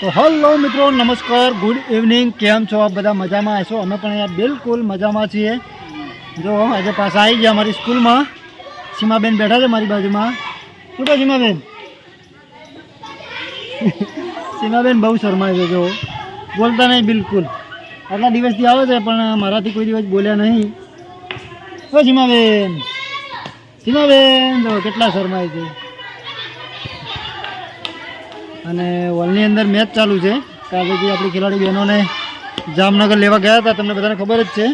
તો હલો મિત્રો, નમસ્કાર, ગુડ ઇવનિંગ, કેમ છો આપ બધા? મજામાં હશો? અમે પણ અહીંયા બિલકુલ મજામાં છીએ. જો, આજે પાછા આવી ગયા અમારી સ્કૂલમાં. સીમાબેન બેઠા છે મારી બાજુમાં. શું કહે સીમાબેન? સીમાબેન બહુ શરમાય છે, જો. બોલતા નહીં બિલકુલ. આટલા દિવસથી આવે છે, પણ મારાથી કોઈ દિવસ બોલ્યા નહીં. હો સીમાબેન. સીમાબેન, જો, કેટલા શરમાય છે. અને વર્લ્ડની અંદર મેચ ચાલુ છે. કાલેથી આપણી ખેલાડી બહેનોને જામનગર લેવા ગયા હતા. તમને બધાને ખબર જ છે.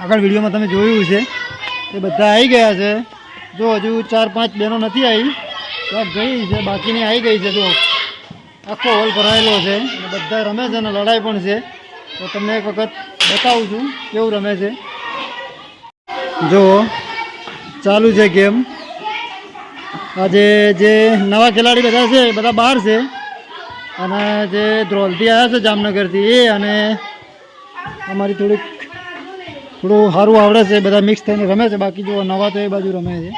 આગળ વિડીયોમાં તમે જોયું છે એ બધા આવી ગયા છે. જો હજુ ચાર પાંચ બહેનો નથી આવી તો ગઈ છે. બાકીની આવી ગઈ છે જો. આખો હોલ ભરાયેલો છે. બધા રમે છે અને લડાઈ પણ છે. તો તમને એક વખત બતાવું છું, કેવું રમે છે. જો, ચાલુ છે ગેમ. આજે જે નવા ખેલાડી બધા છે એ બધા બહાર છે, અને જે ધ્રોલથી આવ્યા છે જામનગરથી, એ અને અમારી થોડીક, થોડું સારું આવડે છે, બધા મિક્સ થઈને રમે છે, બાકી જો નવા તો એ બાજુ રમે છે.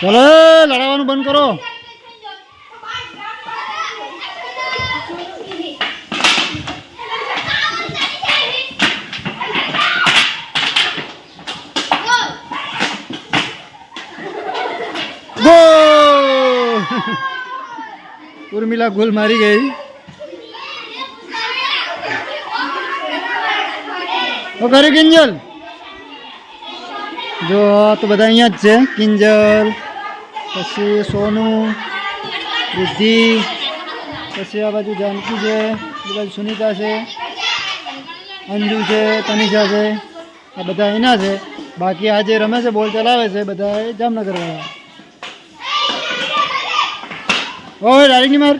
ચલો લડાવવાનું બંધ કરો. ઉર્મિલા ગોલ મારી ગઈ ઓ કરે કિંજલ જો આ તો બધા અહીંયા જ છે કિંજલ પછી સોનું બુદ્ધિ પછી આ બાજુ જાનકી છે આ બાજુ સુનિતા છે અંજુ છે તનિષા છે આ બધા એના છે બાકી આ જે રમે છે બોલ ચલાવે છે બધા એ જામનગર વાળા ઓય ડાયરેક્ટ માર.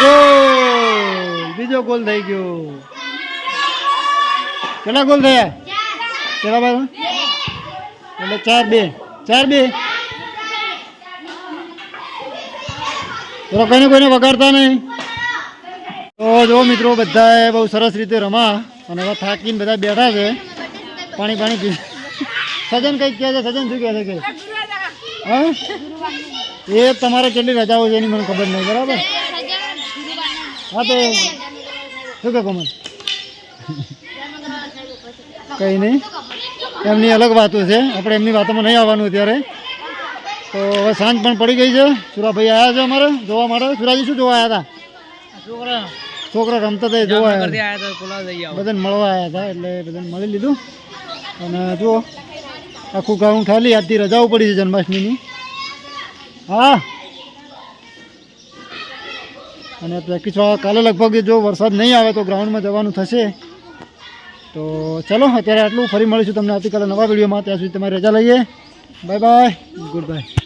ગોલ. બીજો ગોલ થઈ ગયો. કેટલા ગોલ થયા? કેટલા બાર? એટલે ચાર બે. ચાર બે. ચલો, કોઈને કોઈને વગાડતા નહીં. તો જો મિત્રો, બધાએ બહુ સરસ રીતે રમા. અને હવે થાકીને બધા બેઠા છે. પાણી પાણી પી સજન કંઈક કહે છે, સજન શું કહે છે, કે? હા? એ તમારે કેટલી રજાઓ છે એની મને ખબર નહીં બરાબર? હા તો શું કે કોમલ કંઈ નહીં. એમની અલગ વાતો છે. આપણે એમની વાતોમાં નહીં આવવાનું અત્યારે. તો હવે સાંજ પણ પડી ગઈ છે. સુરાભાઈ આવ્યા છે અમારે જોવા માટે. સુરાજી શું જોવા આવ્યા હતા? છોકરા. રમતા હતા જોવા આવ્યા બધાને મળવા આવ્યા હતા એટલે બધાને મળી લીધું. અને જુઓ. આખું ગ્રાઉન્ડ ખાલી આજથી રજાઓ પડી છે જન્માષ્ટમીની. હા. અને પ્રેક્ટિસ કાલે લગભગ જો વરસાદ નહીં આવે તો ગ્રાઉન્ડમાં જવાનું થશે. તો ચલો, અત્યારે આટલું. ફરી મળીશું તમને આવતીકાલે નવા વિડીયોમાં. ત્યાં સુધી તમારી રજા લઈએ. Bye bye good bye